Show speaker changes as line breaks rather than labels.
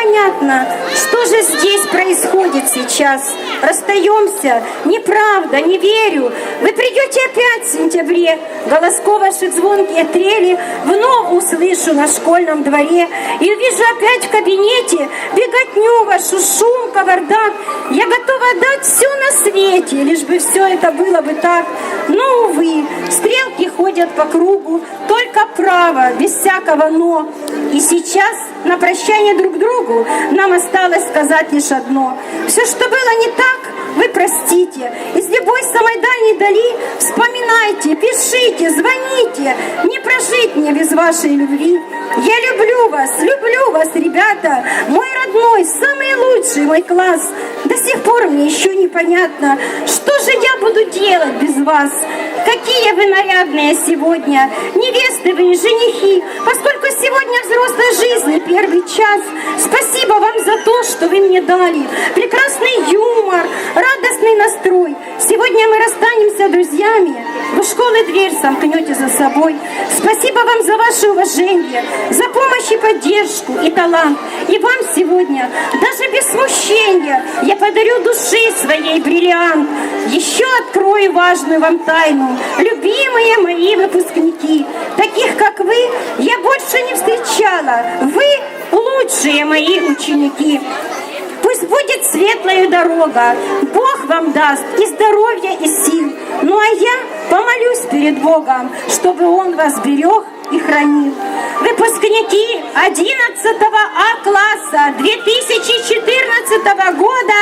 непонятно, что же здесь происходит сейчас. Расстаемся, неправда, не верю. Вы придете опять в сентябре, голоско ваши звонкие трели вновь услышу на школьном дворе и увижу опять в кабинете беготню вашу, шум, кавардак. Я готова дать все на свете, лишь бы все это было бы так. Но, увы, стрелки ходят по кругу, только право, без всякого «но». И сейчас на прощание друг другу нам осталось сказать лишь одно. Все, что было не так, вы простите. Из любой самой дальней дали вспоминайте, пишите, звоните. Не прожить мне без вашей любви. Я люблю вас, люблю вас, ребята. Мой родной, самый лучший мой класс. До сих пор мне еще непонятно, что же я буду делать без вас. Какие вы нарядные сегодня, невесты вы женихи, час. Спасибо вам за то, что вы мне дали. Прекрасный юмор, радостный настрой. Сегодня мы расстанемся друзьями. Вы школы дверь сомкнете за собой. Спасибо вам за ваше уважение, за помощь и поддержку и талант. И вам сегодня, даже без смущения, я подарю души своей бриллиант. Еще открою важную вам тайну. Любимые мои выпускники, таких как вы, я больше не встречала. Лучшие мои ученики. Пусть будет светлая дорога, Бог вам даст и здоровья, и сил. Ну а я помолюсь перед Богом, чтобы Он вас берег и хранил. Выпускники 11 А класса 2014 года